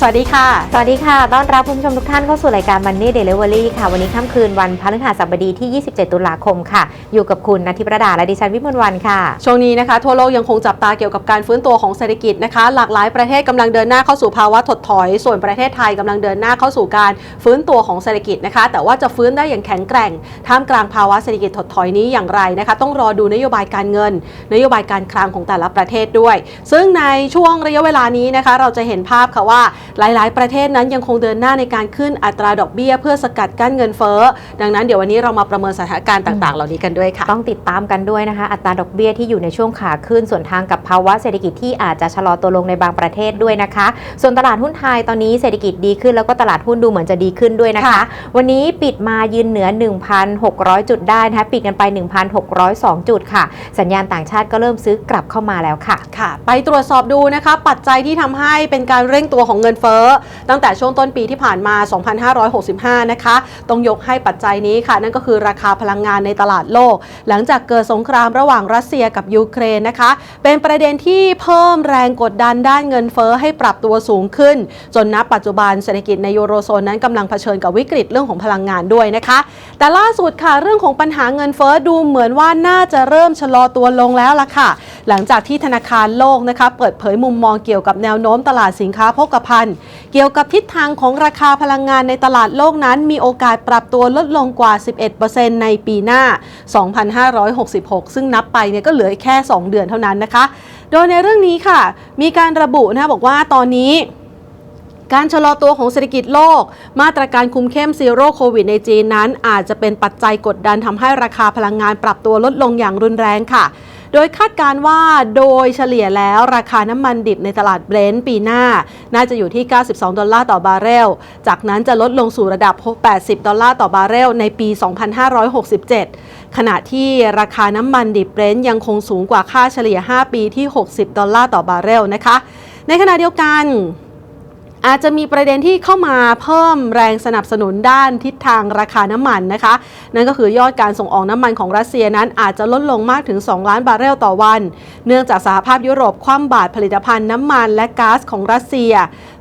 สวัสดีค่ะ สวัสดีค่ะ ต้อนรับคุณผู้ชมทุกท่านเข้าสู่รายการ Money Delivery ค่ะ วันนี้ค่ำคืนวันพฤหัสบดีที่ 27 ตุลาคมค่ะ อยู่กับคุณนัทธิประดา และดิฉันวิมลวันค่ะ ช่วงนี้นะคะ ทั่วโลกยังคงจับตาเกี่ยวกับการฟื้นตัวของเศรษฐกิจนะคะ หลากหลายประเทศกำลังเดินหน้าเข้าสู่ภาวะถดถอย ส่วนประเทศไทยกำลังเดินหน้าเข้าสู่การฟื้นตัวของเศรษฐกิจนะคะ แต่ว่าจะฟื้นได้อย่างแข็งแกร่ง ท่ามกลางภาวะเศรษฐกิจถดถอยนี้อย่างไรนะคะ ต้องรอดูนโยบายการเงิน นโยบายการคลังของแต่ละประเทศด้วย ซึ่งในช่วงระยะเวลานี้นะคะ เราจะเห็นภาพค่ะว่าหลายๆ ประเทศนั้นยังคงเดินหน้าในการขึ้นอัตราดอกเบี้ย เพื่อสกัดกั้นเงินเฟ้อ ดังนั้นเดี๋ยววันนี้เรามาประเมินสถานการณ์ต่าง ๆ เหล่านี้กันด้วยค่ะ ต้องติดตามกันด้วยนะคะ อัตราดอกเบี้ยที่อยู่ในช่วงขาขึ้นส่วนทางกับภาวะเศรษฐกิจที่อาจจะชะลอตัวลงในบางประเทศด้วยนะคะ ส่วนตลาดหุ้นไทยตอนนี้เศรษฐกิจดีขึ้นแล้วก็ตลาดหุ้นดูเหมือนจะดีขึ้นด้วยนะคะค่ะวันนี้ปิดมายืนเหนือ 1,600 จุดได้นะคะปิดกันไป 1,602 จุดค่ะ สัญญาณต่างชาติก็เริ่มซื้อกลับเข้ามาแล้วค่ะค่ะ ไปตรวจสอบดูนะคะ ปัจจัยที่ทำให้เป็นการเร่งตัวของเงินเฟ้อ ตั้งแต่ช่วงต้นปีที่ผ่านมา 2565 นะคะ ต้องยกให้ปัจจัยนี้ค่ะ นั่นก็คือราคาพลังงานในตลาดโลก หลังจากเกิดสงครามระหว่างรัสเซียกับยูเครนนะคะ เป็นประเด็นที่เพิ่มแรงกดดันด้านเงินเฟ้อให้ปรับตัวสูงขึ้น จนณปัจจุบันเศรษฐกิจในยูโรโซนนั้นกำลังเผชิญกับวิกฤตเรื่องของพลังงานด้วยนะคะ แต่ล่าสุดค่ะเรื่องของปัญหาเงินเฟ้อดูเหมือนว่าน่าจะเริ่มชะลอตัวลงแล้วล่ะค่ะ หลังจากที่ธนาคารโลกนะคะเปิดเผยมุมมองเกี่ยวกับแนวโน้มตลาดสินค้าโภคภัณฑ์ เกี่ยวกับทิศทางของราคาพลังงานในตลาดโลกนั้น มีโอกาสปรับตัวลดลงกว่า 11%ในปีหน้า 2566 ซึ่งนับไปเนี่ยก็เหลือแค่ 2 เดือนเท่านั้นนะคะ โดยในเรื่องนี้ค่ะ มีการระบุนะคะบอกว่าตอนนี้การชะลอตัวของเศรษฐกิจโลก มาตรการคุมเข้มซีโร่โควิดในจีนนั้น อาจจะเป็นปัจจัยกดดันทำให้ราคาพลังงานปรับตัวลดลงอย่างรุนแรงค่ะ โดยคาดการว่าโดยเฉลี่ยแล้วราคาน้ำมันดิบในตลาดเบรนท์ปีหน้า น่าจะอยู่ที่ 92 ดอลลาร์ต่อบาร์เรล จากนั้นจะลดลงสู่ระดับ 80 ดอลลาร์ต่อบาร์เรลในปี 2567 ขณะที่ราคาน้ำมันดิบเบรนท์ยังคงสูงกว่าค่าเฉลี่ย 5 ปีที่ 60 ดอลลาร์ต่อบาร์เรลนะคะ ในขณะเดียวกัน อาจจะมีประเด็นที่เข้ามาเพิ่มแรงสนับสนุนด้านทิศทางราคาน้ำมันนะคะ นั่นก็คือยอดการส่งออกน้ำมันของรัสเซียนั้นอาจจะลดลงมากถึง 2 ล้านบาร์เรลต่อวัน เนื่องจากสหภาพยุโรปคว่ำบาตรผลิตภัณฑ์น้ำมันและก๊าซของรัสเซีย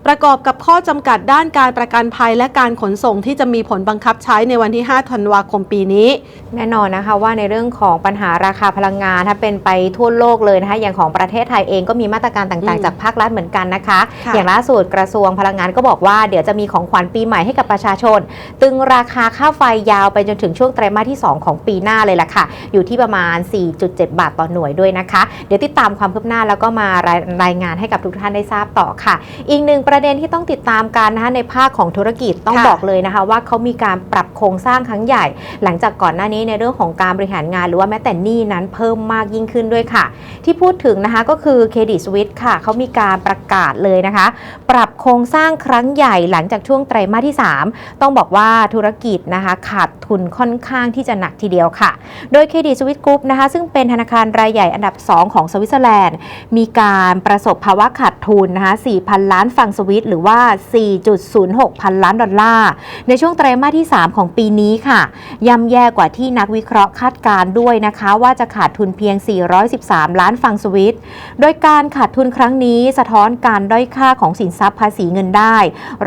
ประกอบกับข้อจำกัดด้านการประกันภัยและการขนส่งที่จะมีผลบังคับใช้ในวันที่ 5 ธันวาคมปีนี้ แน่นอนนะคะว่าในเรื่องของปัญหาราคาพลังงานถ้าเป็นไปทั่วโลกเลยนะคะอย่างของประเทศไทยเองก็มีมาตรการต่างอืมๆจากภาครัฐเหมือนกันนะคะค่ะอย่างล่าสุดกระทรวงพลังงานก็บอกว่าเดี๋ยวจะมีของขวัญปีใหม่ให้กับประชาชน ตึงราคาค่าไฟยาวไปจนถึงช่วงไตรมาสที่ 2 ของปีหน้าเลยล่ะค่ะ อยู่ที่ประมาณ 4.7 บาทต่อหน่วยด้วยนะคะ เดี๋ยวติดตามความคืบหน้าแล้วก็มารายรายงานให้กับทุกท่านได้ทราบต่อค่ะ อีกหนึ่งประเด็นที่ต้องติดตามกันนะคะในภาคของธุรกิจต้องค่ะบอกเลยนะคะ ว่าเขามีการปรับโครงสร้างครั้งใหญ่ หลังจากก่อนหน้านี้ในเรื่องของการบริหารงาน หรือว่าแม้แต่หนี้นั้นเพิ่มมากยิ่งขึ้นด้วยค่ะ ที่พูดถึงนะคะก็คือเครดิตสวิตค่ะเขามีการประกาศเลยนะคะ ปรับโครงสร้างครั้งใหญ่หลังจากช่วงไตรมาสที่ 3 ต้องบอกว่าธุรกิจนะคะขาดทุนค่อนข้างที่จะหนักทีเดียวค่ะ โดยเครดิตสวิตกรุ๊ปนะคะซึ่งเป็นธนาคารรายใหญ่อันดับ 2 ของสวิตเซอร์แลนด์ มีการประสบภาวะขาดทุนนะคะ4,000 ล้านฟังสวิตหรือว่า 4.06 พันล้านดอลลาร์ ในช่วงไตรมาสที่ 3 ของปีนี้ค่ะ ย่ำแย่กว่าที่นักวิเคราะห์คาดการณ์ด้วยนะคะ ว่าจะขาดทุนเพียง 413 ล้านฟังสวิต โดยการขาดทุนครั้งนี้สะท้อนการด้อยค่าของสินทรัพย์ภาษีเงินได้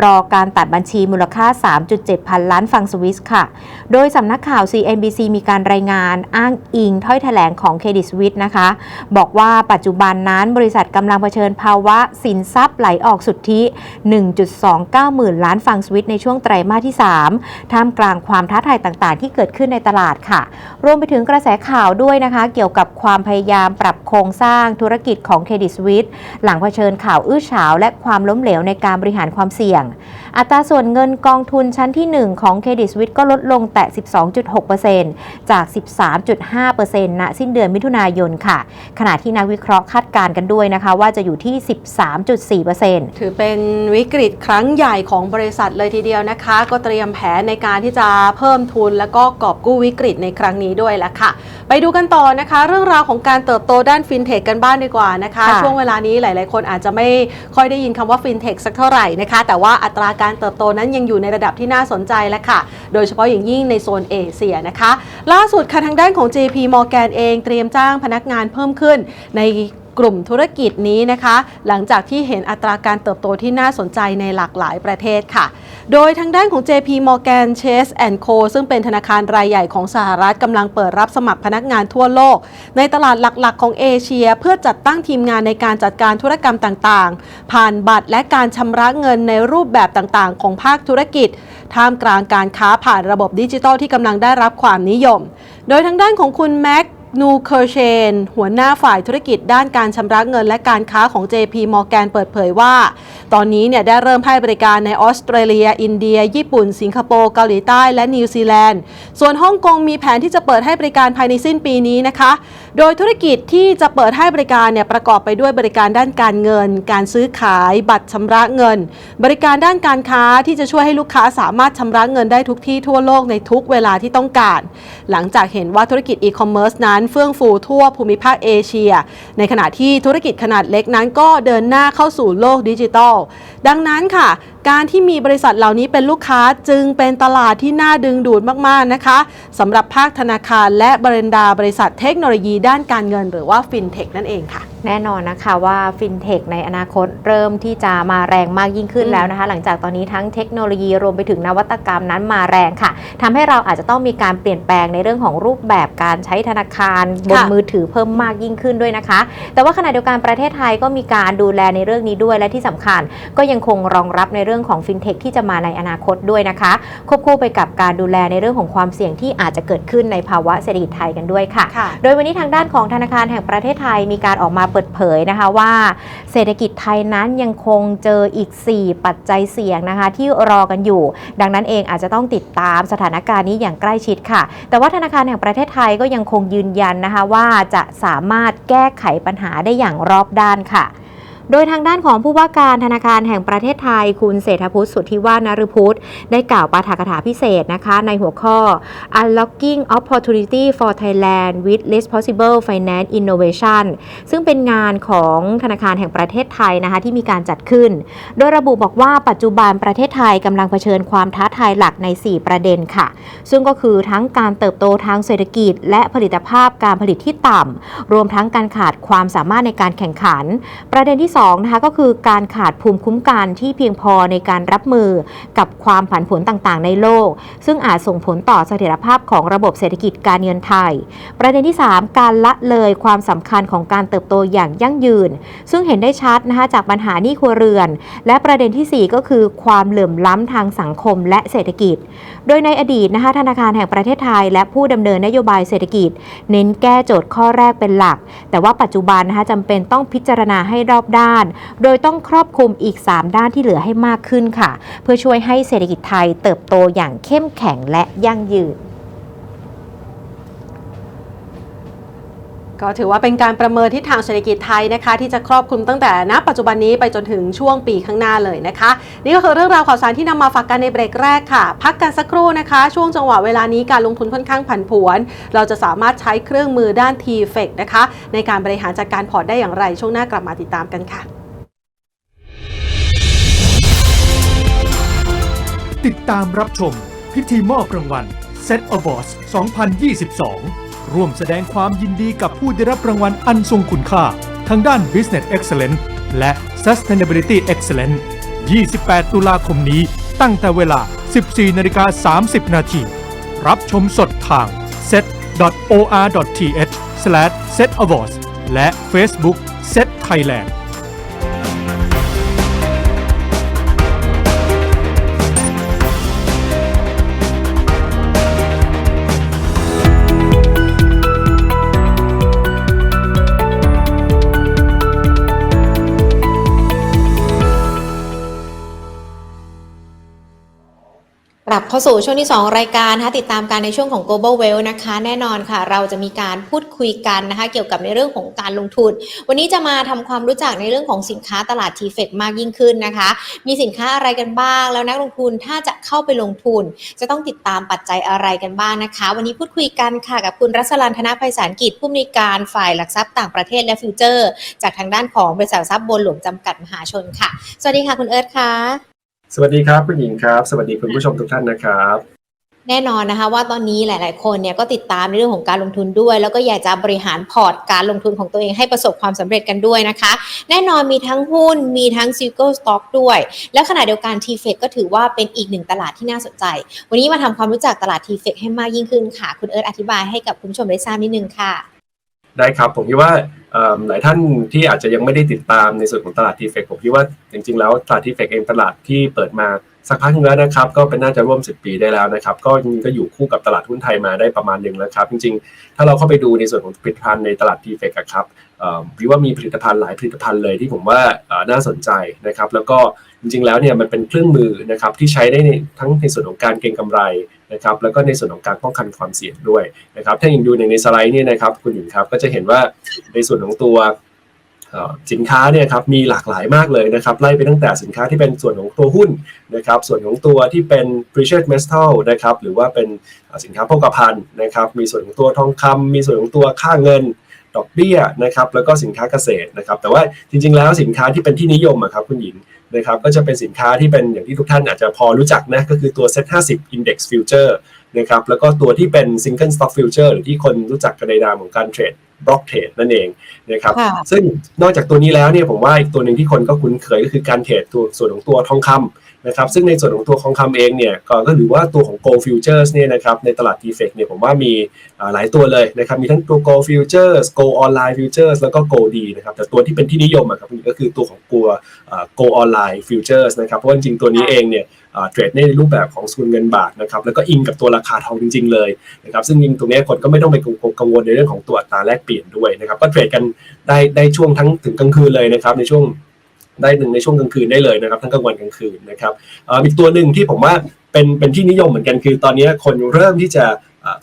รอการตัดบัญชีมูลค่า 3.7 พันล้านฟังสวิสค่ะ โดยสำนักข่าว CNBC มีการรายงานอ้างอิงถ้อยแถลงของเครดิตสวิสนะคะ บอกว่าปัจจุบันนั้นบริษัทกำลังเผชิญภาวะสินทรัพย์ไหลออกสุทธิ1.29 หมื่นล้านฟังสวิตในช่วงไตรมาสที่ 3 ท่ามกลางความท้าทายต่างๆ ที่เกิดขึ้นในตลาดค่ะ รวมไปถึงกระแสข่าวด้วยนะคะ เกี่ยวกับความพยายามปรับโครงสร้างธุรกิจของเครดิตสวิตหลังเผชิญข่าวอื้อฉาวและความล้มเหลวในการบริหารความเสี่ยงอัตราส่วนเงินกองทุนชั้นที่ 1 ของเครดิตสวิสก็ลดลงแต่ 12.6%จาก 13.5%ณสิ้นเดือนมิถุนายนค่ะ ขณะที่นักวิเคราะห์คาดการณ์กันด้วยนะคะ ว่าจะอยู่ที่ 13.4%ถือเป็นวิกฤตครั้งใหญ่ของบริษัทเลยทีเดียวนะคะ ก็เตรียมแผนในการที่จะเพิ่มทุน แล้วก็กอบกู้วิกฤตในครั้งนี้ด้วยละค่ะ ไปดูกันต่อนะคะ เรื่องราวของการเติบโตด้านฟินเทคกันบ้างดีกว่านะคะค่ะช่วงเวลานี้หลาย ๆ คนอาจจะไม่ค่อยได้ยินคำว่าฟินเทคสักเท่าไหร่นะคะ แต่ว่าอัตราการเติบโตนั้นยังอยู่ในระดับที่น่าสนใจและค่ะ โดยเฉพาะอย่างยิ่งในโซนเอเชียนะคะ ล่าสุดค่ะทางด้านของ JP Morgan เองเตรียมจ้างพนักงานเพิ่มขึ้นใน กลุ่มธุรกิจนี้นะคะ หลังจากที่เห็นอัตราการเติบโตที่น่าสนใจในหลากหลายประเทศค่ะ โดยทางด้านของ JP Morgan Chase Co ซึ่งเป็นธนาคารรายใหญ่ของสหรัฐกำลังเปิดรับสมัครพนักงานทั่วโลก ในตลาดหลักๆ ของเอเชีย เพื่อจัดตั้งทีมงานในการจัดการธุรกรรมต่างๆ ผ่านบัตรและการชำระเงินในรูปแบบต่างๆ ของภาคธุรกิจ ท่ามกลางการค้าผ่านระบบดิจิทัลที่กำลังได้รับความนิยม โดยทางด้านของคุณแม็ก นูเคอร์เชน หัวหน้าฝ่ายธุรกิจด้านการชำระเงินและการค้าของ JP Morgan เปิดเผยว่า ตอนนี้เนี่ยได้เริ่มให้บริการในออสเตรเลีย อินเดีย ญี่ปุ่น สิงคโปร์ เกาหลีใต้ และนิวซีแลนด์ ส่วนฮ่องกงมีแผนที่จะเปิดให้บริการภายในสิ้นปีนี้นะคะโดยธุรกิจที่จะเปิดให้บริการเนี่ยประกอบไปด้วยบริการด้านการเงิน การซื้อขาย บัตรชำระเงิน บริการด้านการค้าที่จะช่วยให้ลูกค้าสามารถชำระเงินได้ทุกที่ทั่วโลกในทุกเวลาที่ต้องการ หลังจากเห็นว่าธุรกิจอีคอมเมิร์ซนั้นเฟื่องฟูทั่วภูมิภาคเอเชีย ในขณะที่ธุรกิจขนาดเล็กนั้นก็เดินหน้าเข้าสู่โลกดิจิทัล ดังนั้นค่ะ การที่มีบริษัทเหล่านี้เป็นลูกค้าจึงเป็นตลาดที่น่าดึงดูดมาก ๆ นะคะสำหรับภาคธนาคารและบริดาบริษัทเทคโนโลยีด้านการเงิน หรือว่าฟินเทคนั่นเองค่ะแน่นอนนะคะว่าฟินเทคในอนาคตเริ่มที่จะมาแรงมากยิ่งขึ้นอืมแล้วนะคะ หลังจากตอนนี้ทั้งเทคโนโลยีรวมไปถึงนวัตกรรมนั้นมาแรงค่ะทำให้เราอาจจะต้องมีการเปลี่ยนแปลงในเรื่องของรูปแบบการใช้ธนาคารบนค่ะมือถือเพิ่มมากยิ่งขึ้นด้วยนะคะ แต่ว่าขณะเดียวกันประเทศไทยก็มีการดูแลในเรื่องนี้ด้วยและที่สำคัญ ก็ยังคงรองรับในเรื่องของฟินเทคที่จะมาในอนาคตด้วยนะคะ ควบคู่ไปกับการดูแลในเรื่องของความเสี่ยงที่อาจจะเกิดขึ้นในภาวะเศรษฐกิจไทยกันด้วยค่ะค่ะโดยวันนี้ทางด้านของธนาคารแห่งประเทศไทยมีการออกมาเปิดเผยนะคะว่าเศรษฐกิจไทยนั้นยังคงเจออีก 4 ปัจจัยเสี่ยงนะคะที่รอกันอยู่ ดังนั้นเองอาจจะต้องติดตามสถานการณ์นี้อย่างใกล้ชิดค่ะ แต่ว่าธนาคารแห่งประเทศไทยก็ยังคงยืนยันนะคะว่าจะสามารถแก้ไขปัญหาได้อย่างรอบด้านค่ะ โดยทางด้านของผู้ว่าการธนาคารแห่งประเทศไทย คุณเศรษฐพุทธสุทธิวาฒนฤพุทธได้กล่าวปาฐกถาพิเศษนะคะในหัวข้อ Unlocking Opportunity for Thailand with Responsible Finance Innovation ซึ่งเป็นงานของธนาคารแห่งประเทศไทยนะคะที่มีการจัดขึ้น โดยระบุบอกว่าปัจจุบันประเทศไทยกำลังเผชิญความท้าทายหลักใน 4 ประเด็นค่ะ ซึ่งก็คือทั้งการเติบโตทางเศรษฐกิจ และผลิตภาพการผลิตที่ต่ำรวมทั้งการขาดความสามารถในการแข่งขัน ประเด็นที่2นะคะก็คือการขาดภูมิคุ้มกันที่เพียงพอในการรับมือกับความผันผวนต่างๆ ในโลก ซึ่งอาจส่งผลต่อเสถียรภาพของระบบเศรษฐกิจการเงินไทย ประเด็นที่ 3 การละเลยความสำคัญของการเติบโตอย่างยั่งยืน ซึ่งเห็นได้ชัดนะคะจากปัญหานี้ครัวเรือน และประเด็นทีสี่4 ก็คือความเหลื่อมล้ำทางสังคมและเศรษฐกิจ โดยในอดีตนะคะธนาคารแห่งประเทศไทย และผู้ดำเนินนโยบายเศรษฐกิจ เน้นแก้โจทย์ข้อแรกเป็นหลัก แต่ว่าปัจจุบันนะคะจำเป็นต้องพิจารณาให้รอบด้านโดยต้องครอบคลุมอีก 3 ด้านที่เหลือให้มากขึ้นค่ะ เพื่อช่วยให้เศรษฐกิจไทยเติบโตอย่างเข้มแข็งและยั่งยืน ก็ถือว่าเป็นการประเมินทิศทางเศรษฐกิจไทยนะคะ ที่จะครอบคลุมตั้งแต่ณปัจจุบันนี้ไปจนถึงช่วงปีข้างหน้าเลยนะคะ นี่ก็คือเรื่องราวข่าวสารที่นำมาฝากกันในเบรกแรกค่ะ พักกันสักครู่นะคะ ช่วงจังหวะเวลานี้การลงทุนค่อนข้างผันผวน เราจะสามารถใช้เครื่องมือด้าน t f e c นะคะ ในการบริหารจัดการพอร์ตได้อย่างไร ช่วงหน้ากลับมาติดตามกันค่ะ ติดตามรับชม พิธีมอบรางวัล Set Awards 2022 ร่วมแสดงความยินดีกับผู้ได้รับรางวัลอันทรงคุณค่า ทางด้าน Business Excellence และ Sustainability Excellence 28 ตุลาคมนี้ ตั้งแต่เวลา 14นาฬิกา30 นาทีรับชมสดทาง set.or.th/setawards และ Facebook Set Thailand เข้าสู่ช่วงที่ 2 รายการนะคะติดตามการในช่วงของ global wealth นะคะ แน่นอนค่ะ เราจะมีการพูดคุยกันนะคะ เกี่ยวกับในเรื่องของการลงทุน วันนี้จะมาทำความรู้จักในเรื่องของสินค้าตลาด t f e c มากยิ่งขึ้นนะคะ มีสินค้าอะไรกันบ้าง แล้วนักลงทุนถ้าจะเข้าไปลงทุน จะต้องติดตามปัจจัยอะไรกันบ้างนะคะ วันนี้พูดคุยกันค่ะกับคุณรัศรันธนภัยสารกิจผู้อำนวยการฝ่ายหลักทรัพย์ต่างประเทศและฟิวเจอร์ จากทางด้านของบริษัททรัพย์บัวหลวงจำกัดมหาชนค่ะ สวัสดีค่ะคุณเอิร์ธค่ะ สวัสดีครับคุณหญิงครับ สวัสดีคุณผู้ชมทุกท่านนะครับ แน่นอนนะคะว่าตอนนี้หลาย ๆ คนเนี่ยก็ติดตามในเรื่องของการลงทุนด้วย แล้วก็อยากจะบริหารพอร์ตการลงทุนของตัวเองให้ประสบความสำเร็จกันด้วยนะคะ แน่นอนมีทั้งหุ้นมีทั้งซิลเกิลสต็อกด้วย และขณะเดียวกัน t f e c ก็ถือว่าเป็นอีกหนึ่งตลาดที่น่าสนใจ วันนี้มาทำความรู้จักตลาด t f e c ให้มากยิ่งขึ้นค่ะ คุณเอิร์ธอธิบายให้กับคุณผู้ชมได้ทราบนิดนึงค่ะ ได้ครับผมคิดว่าหลายท่านที่อาจจะยังไม่ได้ติดตามในส่วนของตลาดทีเฟกผมคิดว่าจริงๆแล้วตลาดทีเฟกเองตลาดที่เปิดมาสักพักนึงแล้วนะครับ ก็เป็นน่าจะร่วม 10 ปีได้แล้วนะครับ ก็จริงก็อยู่คู่กับตลาดหุ้นไทยมาได้ประมาณหนึ่งแล้วครับ จริงๆ ถ้าเราเข้าไปดูในส่วนของผลิตภัณฑ์ในตลาดทีเฟกครับเอิ่มวิว่ามีผลิตภัณฑ์หลายผลิตภัณฑ์เลยที่ผมว่าน่าสนใจนะครับ แล้วก็ จริงๆแล้วเนี่ยมันเป็นเครื่องมือนะครับที่ใช้ได้ในทั้งในส่วนของการเก็งกำไรนะครับแล้วก็ในส่วนของการป้องกันความเสี่ยงด้วยนะครับถ้าอยังดูในในสไลด์เนี่ยนะครับคุณหญิงครับก็จะเห็นว่าในส่วนของตัวสินค้าเนี่ยครับมีหลากหลายมากเลยนะครับไล่ไปตั้งแต่สินค้าที่เป็นส่วนของตัวหุ้นนะครับส่วนของตัวที่เป็น precious metal นะครับหรือว่าเป็นสินค้าโภคภัณฑ์นะครับมีส่วนของตัวทองคำมีส่วนของตัวค่าเงิน ดอกเบี้ยนะครับแล้วก็สินค้าเกษตรนะครับแต่ว่าจริงๆแล้วสินค้าที่เป็นที่นิยมอะครับคุณหญิงนะครับก็จะเป็นสินค้าที่เป็นอย่างที่ทุกท่านอาจจะพอรู้จักนะก็คือตัว Set 50 Index Future นะครับแล้วก็ตัวที่เป็น Single Stock Future หรือที่คนรู้จักกันในนามของการเทรดบล็อกเทรดนั่นเองนะครับค่ะซึ่งนอกจากตัวนี้แล้วเนี่ยผมว่าอีกตัวหนึ่งที่คนก็คุ้นเคยก็คือการเทรดตัวส่วนของตัวทองคำ นะครับซึ่งในส่วนของตัวทองคำเองเนี่ยก็ก็หรือว่าตัวของ Gold Futures เนี่ยนะครับในตลาด t f e c เนี่ยผมว่ามีหลายตัวเลยนะครับมีทั้งตัว Gold Futures Gold Online Futures แล้วก็ Gold D นะครับแต่ตัวที่เป็นที่นิยมอะครับก็คือตัวของตัว Gold Online Futures นะครับเพราะว่าจริงๆตัวนี้เองเนี่ยเทรดในรูปแบบของสกุลเงินบาทนะครับแล้วก็อิงกับตัวราคาทองจริง ๆ เลยนะครับซึ่งจริงตรงนี้คนก็ไม่ต้องไปกังวลในเรื่องของตัวอัตราแลกเปลี่ยนด้วยนะครับก็เทรดกันได้ได้ช่วงทั้งถึงกลางคืนเลยนะครับในช่วง ได้หนึ่งในช่วงกลางคืนได้เลยนะครับทั้งกลางวันกลางคืนนะครับอีกตัวหนึ่งที่ผมว่าเป็นเป็นที่นิยมเหมือนกันคือ ตอนนี้คนเริ่มที่จะ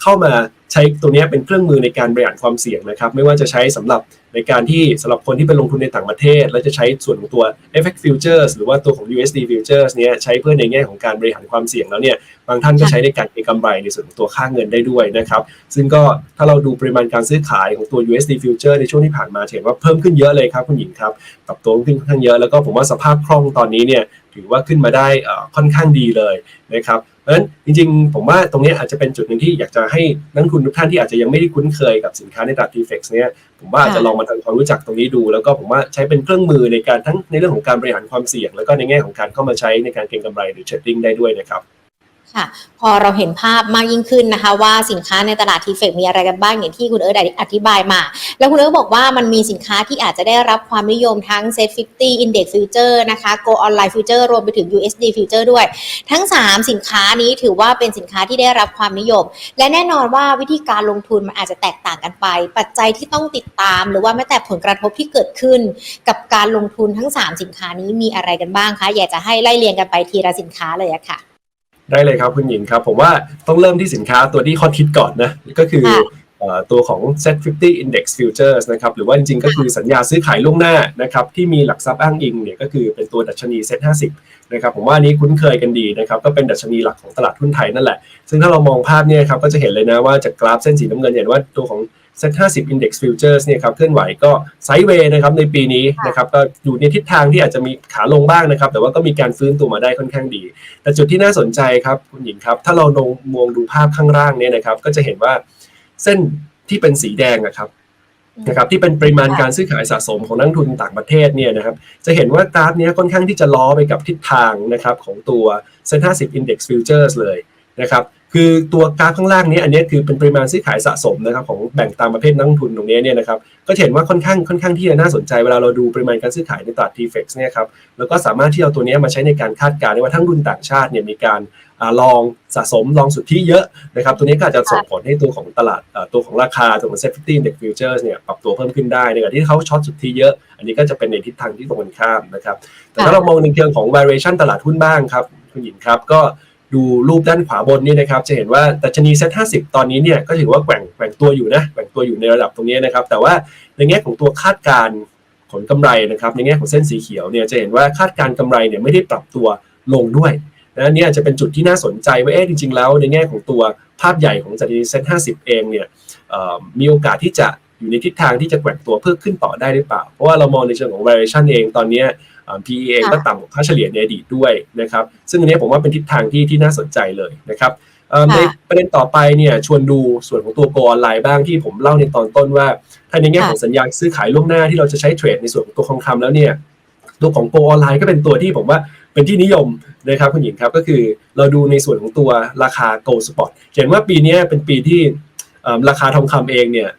เข้ามาใช้ตัวนี้เป็นเครื่องมือในการบริหารความเสี่ยงนะครับ ไม่ว่าจะใช้สำหรับในการที่สำหรับคนที่ไปลงทุนในต่างประเทศ แล้วจะใช้ส่วนของตัว FX Futures หรือว่าตัวของ USD Futures เนี่ยใช้เพื่อในแง่ของการบริหารความเสี่ยงแล้วเนี่ยบางท่านก็ใช้ในการเก็งกำไรในส่วนของตัวค่าเงินได้ด้วยนะครับ ซึ่งก็ถ้าเราดูปริมาณการซื้อขายของตัว USD Future ในช่วงที่ผ่านมาเห็นว่าเพิ่มขึ้นเยอะเลยครับคุณหญิงครับปรับตัวขึ้นค่อนข้างเยอะแล้วก็ผมว่าสภาพคล่องตอนนี้เนี่ยถือว่าขึ้นมาได้ค่อนข้างดีเลยนะครับเพราะฉะนั้นจริงๆ ผมว่าตรงนี้อาจจะเป็นจุดหนึ่งที่อยากจะให้นักลงทุนทุกท่านที่อาจจะยังไม่ได้คุ้นเคยกับสินค้าในตลาด TFX เนี่ยผมว่าอาจจะลองมาทำความรู้จักตรงนี้ดู แล้วก็ผมว่าใช้เป็นเครื่องมือในการทั้งในเรื่องของการบริหารความเสี่ยง แล้วก็ในแง่ของการเข้ามาใช้ในการเก็งกำไรหรือเทรดดิ้งได้ด้วยนะครับ ค่ะ พอเราเห็นภาพมากยิ่งขึ้นนะคะ ว่าสินค้าในตลาดทีเฟกมีอะไรกันบ้างอย่างที่คุณเอิร์ธอธิบายมา แล้วคุณเอิร์ธบอกว่ามันมีสินค้าที่อาจจะได้รับความนิยมทั้ง Set 50 Index Future นะคะ Go Online Future รวมไปถึง USD Future ด้วย ทั้ง 3 สินค้านี้ถือว่าเป็นสินค้าที่ได้รับความนิยม และแน่นอนว่าวิธีการลงทุนมันอาจจะแตกต่างกันไป ปัจจัยที่ต้องติดตาม หรือว่าแม้แต่ผลกระทบที่เกิดขึ้น กับการลงทุนทั้ง 3 สินค้านี้มีอะไรกันบ้างคะ อยากจะให้ไล่เรียงกันไปทีละสินค้าเลยอะค่ะ ได้เลยครับคุณหญิงครับ ผมว่าต้องเริ่มที่สินค้าตัวที่ฮอตฮิตก่อนนะ ก็คือค่ะเอ่อตัวของ Set 50 Index Futures นะครับ หรือว่าจริงๆ ก็คือสัญญาซื้อขายล่วงหน้านะครับ ที่มีหลักทรัพย์อ้างอิงเนี่ยก็คือเป็นตัวดัชนี Set 50 นะครับ ผมว่าอันนี้คุ้นเคยกันดีนะครับ ก็เป็นดัชนีหลักของตลาดหุ้นไทยนั่นแหละ ซึ่งถ้าเรามองภาพเนี่ยครับ ก็จะเห็นเลยนะว่าจากกราฟเส้นสีน้ำเงินเห็นว่าตัวของ Set 50 Index Futures เนี่ยครับเคลื่อนไหวก็ไซด์เวย์นะครับในปีนี้นะครับก็อยู่ในทิศทางที่อาจจะมีขาลงบ้างนะครับ แต่ว่าก็มีการฟื้นตัวมาได้ค่อนข้างดี แต่จุดที่น่าสนใจครับคุณหญิงครับ ถ้าเราลงมองดูภาพข้างล่างเนี่ยนะครับ ก็จะเห็นว่าเส้นที่เป็นสีแดงอะครับนะครับที่เป็นปริมาณการซื้อขายสะสมของนักลงทุนต่างประเทศเนี่ยนะครับจะเห็นว่ากราฟเนี้ยค่อนข้างที่จะล้อไปกับทิศทางนะครับของตัว Set 50 Index Futures เลยนะครับ คือตัวกราฟข้างล่างนี้อันนี้คือเป็นปริมาณซื้อขายสะสมนะครับของแบ่งตามประเภทนักลงทุนตรงนี้เนี่ยนะครับก็เห็นว่าค่อนข้างค่อนข้างที่จะน่าสนใจเวลาเราดูปริมาณการซื้อขายในตลาด TFX เนี่ยครับแล้วก็สามารถที่เอาตัวนี้มาใช้ในการคาดการณ์ได้ว่าทั้งรุ่นต่างชาติเนี่ยมีการอลองสะสมลองสุทธิเยอะนะครับตัวนี้ก็อาจจะส่งผลให้ตัวของตลาดตัวของราคาตัวของ Safety Index Futures เนี่ยปรับตัวเพิ่มขึ้นได้ในขณะที่เขาช็อตสุทธิเยอะ อันนี้ก็จะเป็นในทิศทางที่ตรงกันข้ามนะครับแต่ถ้าเรามองในเชิงของ variation ตลาดหุ้นบ้างครับคุณหญิงครับก็ ดูรูปด้านขวาบนนี่นะครับ จะเห็นว่าดัชนีเซ็ต50ตอนนี้เนี่ยก็ถือว่าแกว่งแกว่งตัวอยู่นะแกว่งตัวอยู่ในระดับตรงนี้นะครับ แต่ว่าในแง่ของตัวคาดการผลกำไรนะครับ ในแง่ของเส้นสีเขียวเนี่ยจะเห็นว่าคาดการณ์กำไรเนี่ยไม่ได้ปรับตัวลงด้วยนะเนี่ยจะเป็นจุดที่น่าสนใจว่าเอ๊ะจริง ๆ แล้ว ในแง่ของตัวภาพใหญ่ของดัชนีเซ็ต50เองเนี่ยมีโอกาสที่จะอยู่ในทิศทางที่จะแกว่งตัวเพิ่มขึ้นต่อได้หรือเปล่า เพราะว่าเรามองในเชิงของ variation เองตอนนี้ PE เองค่ะก็ต่ำกว่าค่าเฉลี่ยในอดีตด้วยนะครับซึ่งอันนี้ผมว่าเป็นทิศทางที่ที่น่าสนใจเลยนะครับเอ่อค่ะในประเด็นต่อไปเนี่ยชวนดูส่วนของตัวโกออนไลน์บ้างที่ผมเล่าในตอนต้นว่าถ้าในแง่ของสัญญาณซื้อขายล่วงหน้าที่เราจะใช้เทรดในส่วนของตัวทองคำแล้วเนี่ยตัวของโกออนไลน์ก็เป็นตัวที่ผมว่าเป็นที่นิยมนะครับคุณหญิงครับก็คือเราดูในส่วนของตัวราคา Gold Spot เห็นว่าปีเนี้ยเป็นปีที่เอิ่ม ราคาทองคำเองเนี่ย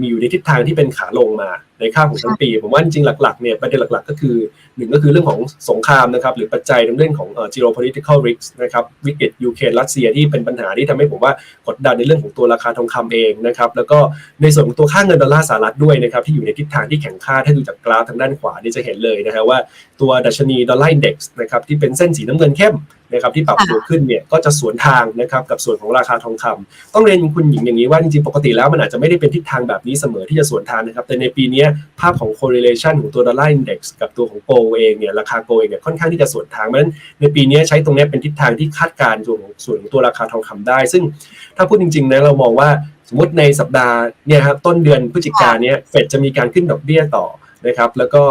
มีอยู่ในทิศทางที่เป็นขาลงมาในค่าของทั้งปี ผมว่าจริงๆหลักๆเนี่ยประเด็นหลักๆ ก็คือหนึ่งก็คือเรื่องของสงครามนะครับหรือปัจจัยในเรื่องของ geopolitical risk นะครับวิกฤตยูเครนรัสเซียที่เป็นปัญหาที่ทำให้ผมว่ากดดันในเรื่องของตัวราคาทองคำเองนะครับแล้วก็ในส่วนของตัวค่าเงินดอลลาร์สหรัฐด้วยนะครับที่อยู่ในทิศทางที่แข็งค่าถ้าดูจากกราฟทางด้านขวานี่จะเห็นเลยนะฮะว่า ตัวดัชนีดอลลาร์อินเด็กซ์นะครับที่เป็นเส้นสีน้ำเงินเข้มนะครับที่ปรับตัวขึ้นเนี่ยก็จะสวนทางนะครับกับส่วนของราคาทองคำต้องเรียนคุณหญิงอย่างนี้ว่าจริงๆปกติแล้วมันอาจจะไม่ได้เป็นทิศทางแบบนี้เสมอที่จะสวนทางนะครับ แต่ในปีนี้ภาพของ correlation ของตัว dollar index กับตัวของโกลเองเนี่ยราคาโกลเองเนี่ยค่อนข้างที่จะสวนทางเพราะฉะนั้นในปีนี้ใช้ตรงนี้เป็นทิศทางที่คาดการณ์ส่วนของส่วนของตัวราคาทองคำได้ ซึ่งถ้าพูดจริงๆนะเรามองว่าสมมติในสัปดาห์เนี่ยครับต้นเดือนพฤศจิกายนเนี้ยเฟดจะมีการขึ้นดอกเบี้ยต่อ นะครับแล้วก็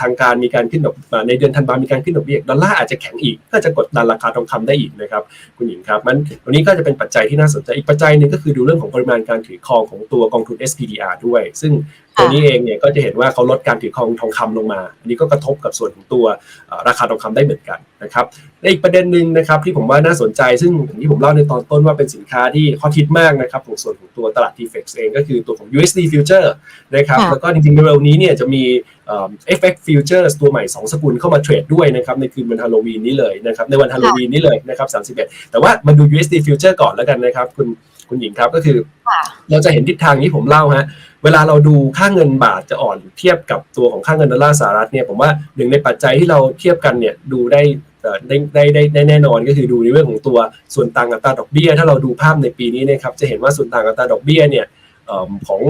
ทางการมีการขึ้นดอกในเดือนธันวามีการขึ้นดอกเบี้ยดอลลาร์อาจจะแข็งอีก ก็จะกดดันราคาทองคำได้อีกนะครับคุณหญิงครับมันตรงนี้ก็จะเป็นปัจจัยที่น่าสนใจอีกปัจจัยหนึ่งก็คือดูเรื่องของปริมาณการถือครองของตัวกองทุน SPDR ด้วย ซึ่ง ตัวนี้เองเนี่ยก็จะเห็นว่าเขาลดการถือครองทองคำลงมา อันนี้ก็กระทบกับส่วนของตัวเอ่อราคาทองคำได้เหมือนกันนะครับและอีกประเด็นหนึ่งนะครับที่ผมว่าน่าสนใจซึ่งอย่างที่ผมเล่าในตอนต้นว่าเป็นสินค้าที่ฮอตฮิตมากนะครับของส่วนของตัวตลาด TFX เองก็คือตัวของ USD Future นะครับค่ะแล้วก็จริงๆเร็วๆนี้เนี่ยจะมีเอ่อ FX Futures ตัวใหม่ 2 สกุลเข้ามาเทรดด้วยนะครับในคืนวันฮาโลวีนนี้เลยนะครับในวันฮาโลวีนนี้เลยนะครับ31 แต่ว่ามาดู USD Future ก่อนแล้วกันนะครับคุณคุณหญิงครับก็คือค่ะเราจะเห็นทิศทางที่ผมเล่าฮะ เวลาเราดูค่าเงินบาทจะอ่อนเทียบกับตัวของค่าเงินดอลลาร์สหรัฐเนี่ยผมว่าหนึ่งในปัจจัยที่เราเทียบกันเนี่ยดูได้ได้ได้ได้แน่นอนก็คือดูในเรื่องของตัวส่วนต่างอัตราดอกเบี้ย ถ้าเราดูภาพในปีนี้นะครับจะเห็นว่าส่วนต่างอัตราดอกเบี้ยเนี่ยของ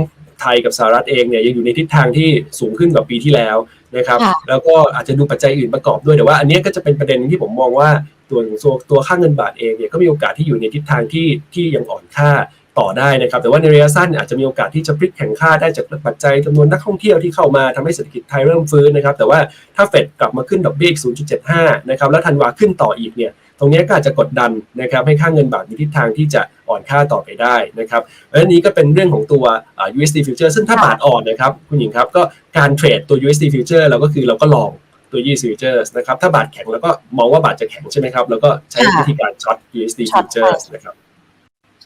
ไทยกับสหรัฐเองเนี่ยยังอยู่ในทิศทางที่สูงขึ้นกว่าปีที่แล้วนะครับ แล้วก็อาจจะดูปัจจัยอื่นประกอบด้วยแต่ว่า อันนี้ก็จะเป็นประเด็นที่ผมมองว่าตัวตัวตัวค่าเงินบาทเองเนี่ยก็มีโอกาสที่อยู่ในทิศทางที่ที่ยังอ่อนค่า ต่อได้นะครับ แต่ว่าในระยะสั้นอาจจะมีโอกาสที่จะพลิกแข่งค่าได้จากปัจจัยจำนวนนักท่องเที่ยวที่เข้ามาทำให้เศรษฐกิจไทยเริ่มฟื้นนะครับ แต่ว่าถ้าเฟดกลับมาขึ้นดอกเบี้ยอีก 0.75 นะครับ แล้วธันวาขึ้นต่ออีกเนี่ย ตรงเนี้ยก็อาจจะกดดันนะครับให้ค่าเงินบาทมีทิศทางที่จะอ่อนค่าต่อไปได้นะครับและอันนี้ก็เป็นเรื่องของตัวอ่า USD future ซึ่งถ้าบาทอ่อนนะครับคุณหญิงครับก็การเทรดตัว USD future เราก็คือเราก็ลองตัว USD futures นะครับ ถ้าบาทแข็งแล้วก็มองว่าบาทจะแข็งใช่ไหมครับ แล้วก็ใช้ค่ะวิธีการช็อต USD ช็อต futures นะครับ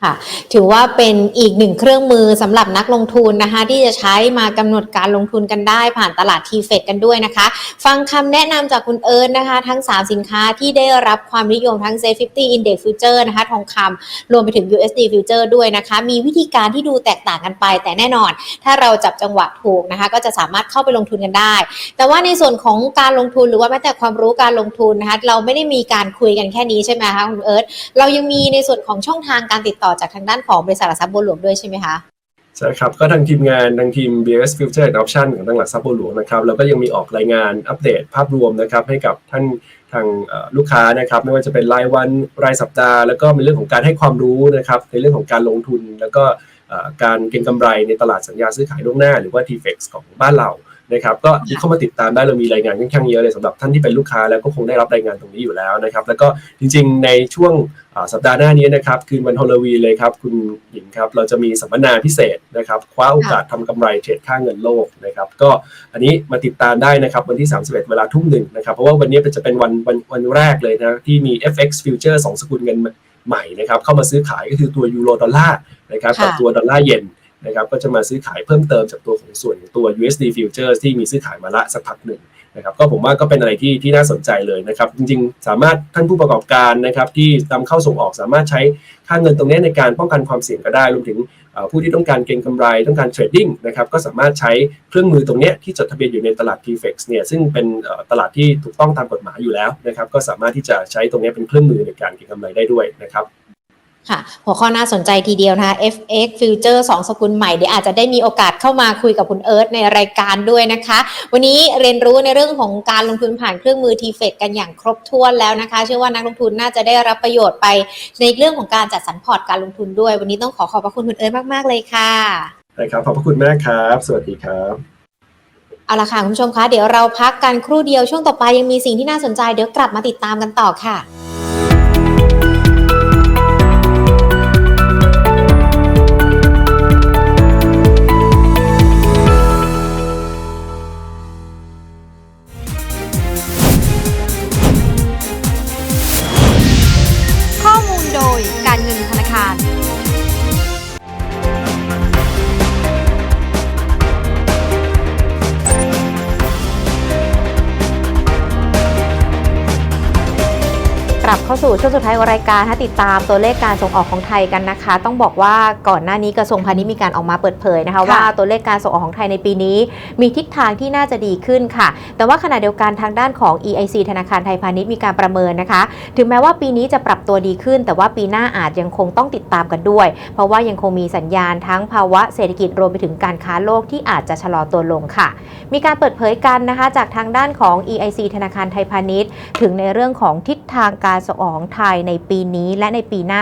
ค่ะ ถือว่าเป็นอีกหนึ่งเครื่องมือสำหรับนักลงทุนนะคะ ที่จะใช้มากำหนดการลงทุนกันได้ผ่านตลาดทีเฟดกันด้วยนะคะ ฟังคำแนะนำจากคุณเอิร์นนะคะ ทั้ง 3 สินค้าที่ได้รับความนิยมทั้ง Safe 50 Index Future นะคะ ทองคำรวมไปถึง USD Future ด้วยนะคะ มีวิธีการที่ดูแตกต่างกันไป แต่แน่นอน ถ้าเราจับจังหวะถูกนะคะ ก็จะสามารถเข้าไปลงทุนกันได้ แต่ว่าในส่วนของการลงทุนหรือว่าแม้แต่ความรู้การลงทุนนะคะเราไม่ได้มีการคุยกันแค่นี้ใช่ไหมคะคุณเอิร์ธเรายังมีในส่วนของช่องทางการติดต่อจากทางด้านของบริษัทหลักทรัพย์บัวหลวงด้วยใช่ไหมคะใช่ครับ ก็ทางทีมงานทางทีม BS Future and Option ของทางหลักทรัพย์บัวหลวงนะครับแล้วก็ยังมีออกรายงานอัปเดตภาพรวมนะครับให้กับท่านทางลูกค้านะครับไม่ว่าจะเป็นรายวันรายสัปดาห์ แล้วก็เป็นเรื่องของการให้ความรู้นะครับในเรื่องของการลงทุน แล้วก็การเก็งกำไรในตลาดสัญญาซื้อขายล่วงหน้า หรือว่า TFX ของบ้านเรา นะครับก็เข้ามาติดตามได้เรามีรายงานค่อนข้างเยอะเลยสำหรับท่านที่เป็นลูกค้าแล้วก็คงได้รับรายงานตรงนี้อยู่แล้วนะครับแล้วก็จริงๆในช่วงสัปดาห์หน้านี้นะครับคืนวันฮอลลวีเลยครับคุณหญิงครับเราจะมีสัมมนาพิเศษนะครับคว้าโอกาสทำกำไรเทรดค่าเงินโลกนะครับก็อันนี้มาติดตามได้นะครับวันที่ 31 เวลาทุ่มหนึ่งนะครับเพราะว่าวันนี้จะเป็นวันวันวันแรกเลยนะที่มี FX Future 2สกุลเงินใหม่นะครับเข้ามาซื้อขายก็คือตัวยูโรดอลลาร์นะครับกับตัวดอลลาร์เยน นะครับก็จะมาซื้อขายเพิ่มเติมจากตัวของส่วนของตัว USD Futures ที่มีซื้อขายมาละสักพักหนึ่งนะครับก็ผมว่าก็เป็นอะไรที่ที่น่าสนใจเลยนะครับ จริงๆ สามารถท่านผู้ประกอบการนะครับที่นำเข้าส่งออกสามารถใช้ค่าเงินตรงนี้ในการป้องกันความเสี่ยงก็ได้รวมถึงผู้ที่ต้องการเก็งกำไรต้องการเทรดดิ้งนะครับก็สามารถใช้เครื่องมือตรงนี้ที่จดทะเบียนอยู่ในตลาด TFX เนี่ยซึ่งเป็นตลาดที่ถูกต้องตามกฎหมายอยู่แล้วนะครับก็สามารถที่จะใช้ตรงนี้เป็นเครื่องมือในการเก็งกำไรได้ด้วยนะครับ ค่ะหัวข้อน่าสนใจทีเดียวนะคะ FX Future 2 สกุลใหม่เดี๋ยวอาจจะได้มีโอกาสเข้ามาคุยกับคุณเอิร์ธในรายการด้วยนะคะ วันนี้เรียนรู้ในเรื่องของการลงทุนผ่านเครื่องมือ t f e d กันอย่างครบถ้วนแล้วนะคะ เชื่อว่านักลงทุนน่าจะได้รับประโยชน์ไปในเรื่องของการจัดสรรพอร์ตการลงทุนด้วย วันนี้ต้องขอขอบพระคุณคุณเอิร์ธมากๆเลยค่ะนะครับขอบพระคุณมากครับ สวัสดีครับเอาละค่ะคุณผู้ชมคะเดี๋ยวเราพักกันครู่เดียวช่วงต่อไปยังมีสิ่งที่น่าสนใจเดี๋ยวกลับมาติดตามกันต่อค่ะ เข้าสู่ช่วงสุดท้ายของรายการให้ติดตามตัวเลขการส่งออกของไทยกันนะคะ ต้องบอกว่าก่อนหน้านี้กระทรวงพาณิชย์มีการออกมาเปิดเผยนะคะว่าตัวเลขการส่งออกของไทยในปีนี้ มีทิศทางที่น่าจะดีขึ้นค่ะ แต่ว่าขณะเดียวกันทางด้านของ EIC ธนาคารไทยพาณิชย์มีการประเมินนะคะ ถึงแม้ว่าปีนี้จะปรับตัวดีขึ้น แต่ว่าปีหน้าอาจยังคงต้องติดตามกันด้วย เพราะว่ายังคงมีสัญญาณทั้งภาวะเศรษฐกิจรวมไปถึงการค้าโลกที่อาจจะชะลอตัวลงค่ะ มีการเปิดเผยกันนะคะ จากทางด้านของ EIC ธนาคารไทยพาณิชย์ ถึงในเรื่องของทิศทางการส่งออกของไทยในปีนี้และในปีหน้า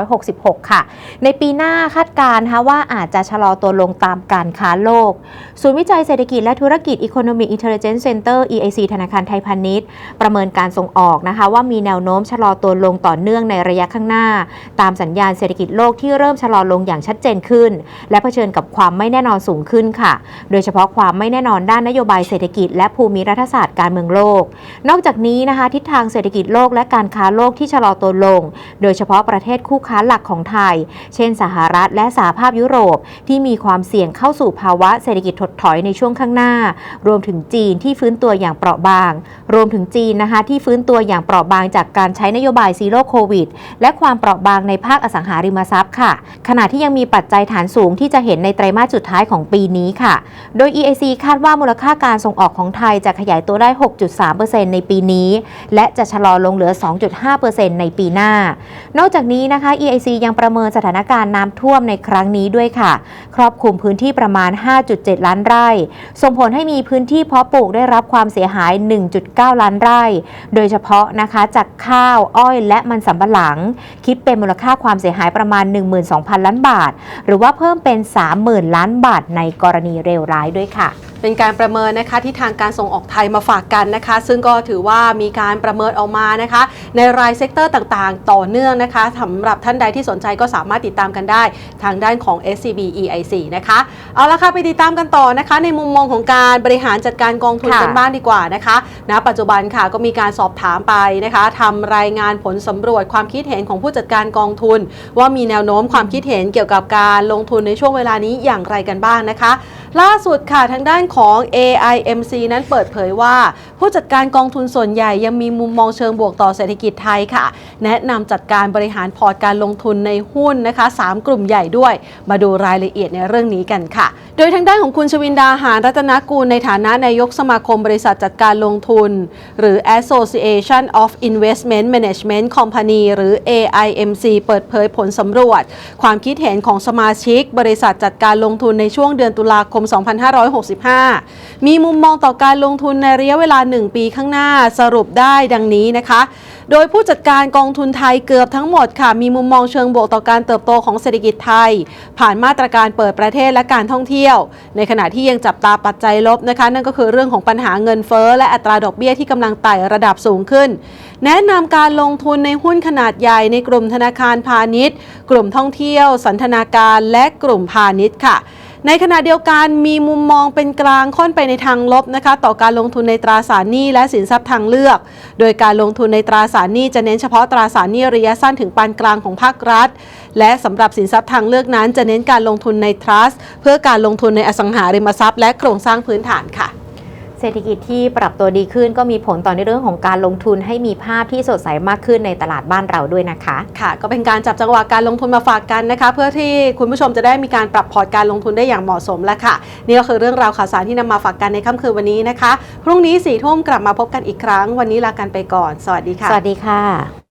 2566 ค่ะ ในปีหน้าคาดการณ์นะคะว่าอาจจะชะลอตัวลงตามการค้าโลก ศูนย์วิจัยเศรษฐกิจและธุรกิจ Economic Intelligence Center EIC ธนาคารไทยพาณิชย์ ประเมินการส่งออกนะคะ ว่ามีแนวโน้มชะลอตัวลงต่อเนื่องในระยะข้างหน้า ตามสัญญาณเศรษฐกิจโลกที่เริ่มชะลอลงอย่างชัดเจนขึ้น และเผชิญกับความไม่แน่นอนสูงขึ้นค่ะ โดยเฉพาะความไม่แน่นอนด้านนโยบายเศรษฐกิจและภูมิรัฐศาสตร์การเมืองโลก นอกจากนี้นะคะทิศทางเศรษฐกิจโลกและการค้าโลกที่ชะลอตัวลง โดยเฉพาะประเทศคู่ค้าหลักของไทย เช่นสหรัฐและสหภาพยุโรป ที่มีความเสี่ยงเข้าสู่ภาวะเศรษฐกิจถดถอยในช่วงข้างหน้า รวมถึงจีนที่ฟื้นตัวอย่างเปราะบาง รวมถึงจีนนะคะที่ฟื้นตัวอย่างเปราะบางจากการใช้นโยบายซีโร่โควิดและความเปราะบางในภาคอสังหาริมทรัพย์ค่ะ ขณะที่ยังมีปัจจัยฐานสูงที่จะเห็นในไตรมาสสุดท้ายของปีนี้ค่ะ โดย EIC คาดว่ามูลค่าการส่งออกของไทยจะขยายตัวได้ 6.3%ในปีนี้ และจะชะลอลงเหลือ2.5%ในปีหน้า นอกจากนี้นะคะ EIC ยังประเมินสถานการณ์น้ำท่วมในครั้งนี้ด้วยค่ะ ครอบคลุมพื้นที่ประมาณ 5.7 ล้านไร่ ส่งผลให้มีพื้นที่เพาะปลูกได้รับความเสียหาย 1.9 ล้านไร่ โดยเฉพาะนะคะจากข้าวอ้อยและมันสำปะหลัง คิดเป็นมูลค่าความเสียหายประมาณ 12,000 ล้านบาท หรือว่าเพิ่มเป็น 30,000 ล้านบาทในกรณีเลวร้ายด้วยค่ะ เป็นการประเมินนะคะที่ทางการส่งออกไทยมาฝากกันนะคะ ซึ่งก็ถือว่ามีการประเมินออกมานะคะ ในรายเซกเตอร์ต่างๆ ต่อเนื่องนะคะสำหรับท่านใดที่สนใจก็สามารถติดตามกันได้ทางด้านของ SCB EIC นะคะเอาละค่ะไปติดตามกันต่อนะคะ ในมุมมองของการบริหารจัดการกองทุนค่ะกันบ้างดีกว่านะคะณปัจจุบันค่ะก็มีการสอบถามไปนะคะทำรายงานผลสำรวจความคิดเห็นของผู้จัดการกองทุน ว่ามีแนวโน้มความคิดเห็นเกี่ยวกับการลงทุนในช่วงเวลานี้อย่างไรกันบ้างนะคะ ล่าสุดค่ะทางด้านของ AIMC นั้นเปิดเผยว่า ผู้จัดการกองทุนส่วนใหญ่ยังมีมุมมองเชิงบวกต่อเศรษฐกิจไทยค่ะ แนะนำจัดการบริหารพอร์ตการลงทุนในหุ้นนะคะ 3 กลุ่มใหญ่ด้วย มาดูรายละเอียดในเรื่องนี้กันค่ะ โดยทางด้านของคุณชวินดาหารรัตนกูลในฐานะนายกสมาคมบริษัทจัดการลงทุน หรือ Association of Investment Management Company หรือ AIMC เปิดเผยผลสำรวจ ความคิดเห็นของสมาชิก บริษัทจัดการลงทุนในช่วงเดือนตุลาคมม 2565 มีมุมมองต่อการลงทุนในระยะเวลา 1 ปีข้างหน้าสรุปได้ดังนี้นะคะ โดยผู้จัดการกองทุนไทยเกือบทั้งหมดค่ะ มีมุมมองเชิงบวกต่อการเติบโตของเศรษฐกิจไทย ผ่านมาตรการเปิดประเทศและการท่องเที่ยว ในขณะที่ยังจับตาปัจจัยลบนะคะ นั่นก็คือเรื่องของปัญหาเงินเฟ้อและอัตราดอกเบี้ยที่กำลังไต่ระดับสูงขึ้น แนะนำการลงทุนในหุ้นขนาดใหญ่ในกลุ่มธนาคารพาณิชย์ กลุ่มท่องเที่ยว สันทนาการและกลุ่มพาณิชย์ค่ะ ในขณะเดียวกันมีมุมมองเป็นกลางค่อนไปในทางลบนะคะ ต่อการลงทุนในตราสารหนี้และสินทรัพย์ทางเลือก โดยการลงทุนในตราสารหนี้จะเน้นเฉพาะตราสารหนี้ระยะสั้นถึงปานกลางของภาครัฐ และสำหรับสินทรัพย์ทางเลือกนั้น จะเน้นการลงทุนในทรัสต์เพื่อการลงทุนในอสังหาริมทรัพย์และโครงสร้างพื้นฐานค่ะ เศรษฐกิจที่ปรับตัวดีขึ้นก็มีผลต่อในเรื่องของการลงทุนให้มีภาพที่สดใสมากขึ้นในตลาดบ้านเราด้วยนะคะ ค่ะ ก็เป็นการจับจังหวะการลงทุนมาฝากกันนะคะ เพื่อที่คุณผู้ชมจะได้มีการปรับพอร์ตการลงทุนได้อย่างเหมาะสมแล้วค่ะ นี่ก็คือเรื่องราวข่าวสารที่นำมาฝากกันในค่ำคืนวันนี้นะคะ พรุ่งนี้สี่ทุ่มกลับมาพบกันอีกครั้ง วันนี้ลากันไปก่อน สวัสดีค่ะ สวัสดีค่ะ